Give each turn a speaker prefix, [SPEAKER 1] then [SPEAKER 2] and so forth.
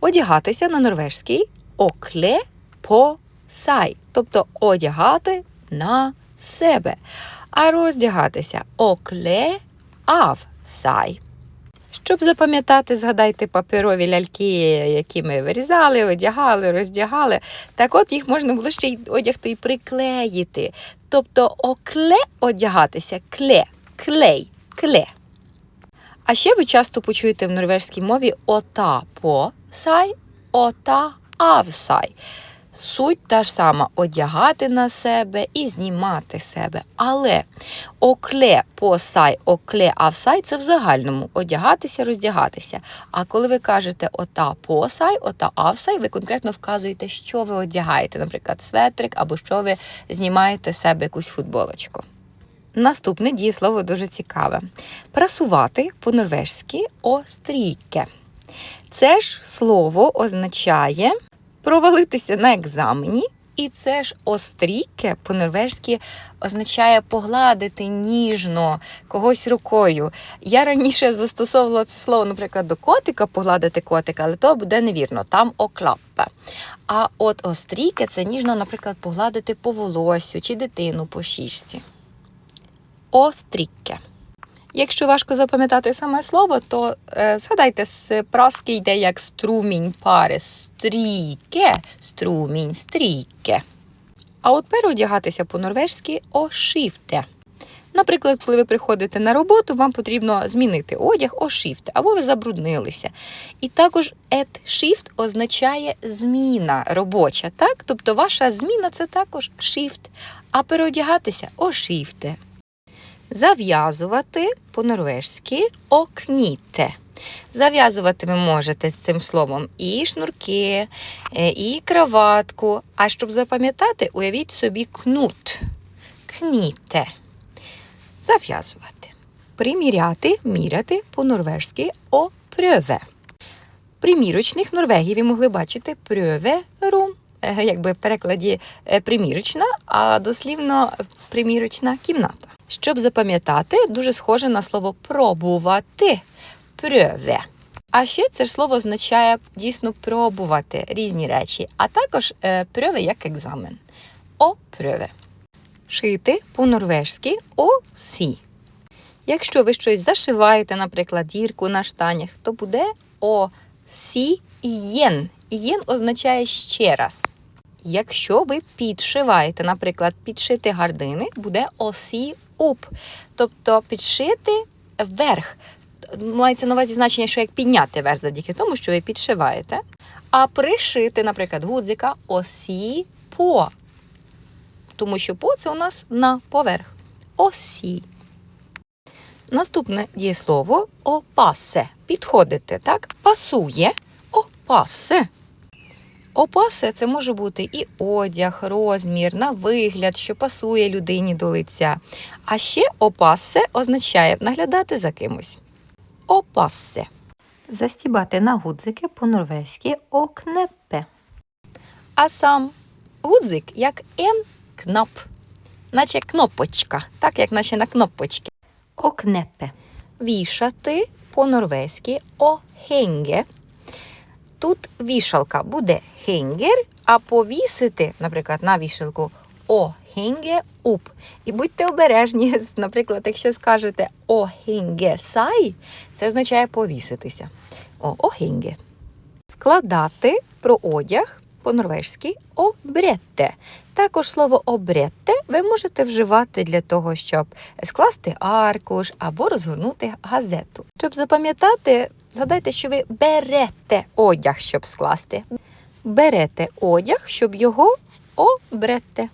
[SPEAKER 1] Одягатися на норвежський окле по сай, тобто одягати на себе. А роздягатися окле ав сай. Щоб запам'ятати, згадайте паперові ляльки, які ми вирізали, одягали, роздягали. Так от їх можна було ще й одягти і приклеїти. Тобто окле одягатися, кле, клей, кле. А ще ви часто почуєте в норвежській мові ота по сай, ота ав сай. Суть та ж сама одягати на себе і знімати себе. Але окле посай, окле авсай це в загальному одягатися, роздягатися. А коли ви кажете ота посай, ота авсай, ви конкретно вказуєте, що ви одягаєте, наприклад, светрик або що ви знімаєте себе якусь футболочку. Наступне дієслово дуже цікаве. Прасувати по-норвежськи острійке. Це ж слово означає провалитися на екзамені, і це ж острійке по-норвежськи означає погладити ніжно когось рукою. Я раніше застосовувала це слово, наприклад, до котика, погладити котика, але то буде невірно, там оклаппе. А от острійке це ніжно, наприклад, погладити по волосю чи дитину по шішці. Острійке. Якщо важко запам'ятати саме слово, то е, згадайте, з праски йде як струмінь пари стрійке, струмінь, стрійке. А от переодягатися по-норвежськи ошифте. Наприклад, коли ви приходите на роботу, вам потрібно змінити одяг ошифте, або ви забруднилися. І також et shift означає зміна робоча, так? Тобто ваша зміна це також shift, а переодягатися ошифте. Зав'язувати по-норвежськи окніте. Зав'язувати ви можете з цим словом і шнурки, е, і краватку. А щоб запам'ятати, уявіть собі кнут. Кніте. Зав'язувати. Приміряти, міряти по-норвежськи опрьове. Примірочних Норвегії ви могли бачити прьове рум, е, якби в перекладі е, примірочна, а дослівно примірочна кімната. Щоб запам'ятати, дуже схоже на слово пробувати прьове. А ще це ж слово означає дійсно пробувати різні речі, а також е, прьове як екзамен. Опрьове. Шити по-норвежськи осі. Якщо ви щось зашиваєте, наприклад, дірку на штанях, то буде осі єн. Єн означає ще раз. Якщо ви підшиваєте, наприклад, підшити гардини, буде осі уп, тобто підшити вверх. Мається на увазі значення, що як підняти верх завдяки тому, що ви підшиваєте. А пришити, наприклад, гудзика осі по. Тому що по це у нас на поверх. Осі. Наступне дієслово опасе. Підходити, так? Пасує. Опасе. Опасе це може бути і одяг, розмір, на вигляд, що пасує людині до лиця. А ще опасе означає наглядати за кимось. Опасе. Застібати на гудзики по-норвезьки окнепе. А сам гудзик як ен кнап, наче кнопочка, так як наче на кнопочки. Окнепе. Вішати по-норвезьки охенге. Тут вішалка буде хенгер, а повісити, наприклад, на вішалку о хенге уп. І будьте обережні, наприклад, якщо скажете о хенге сай, це означає повіситися. О, охенге. Складати про одяг по-норвежськи обретте. Також слово обретте ви можете вживати для того, щоб скласти аркуш або розгорнути газету. Щоб запам'ятати, згадайте, що ви берете одяг, щоб скласти. Берете одяг, щоб його обрете.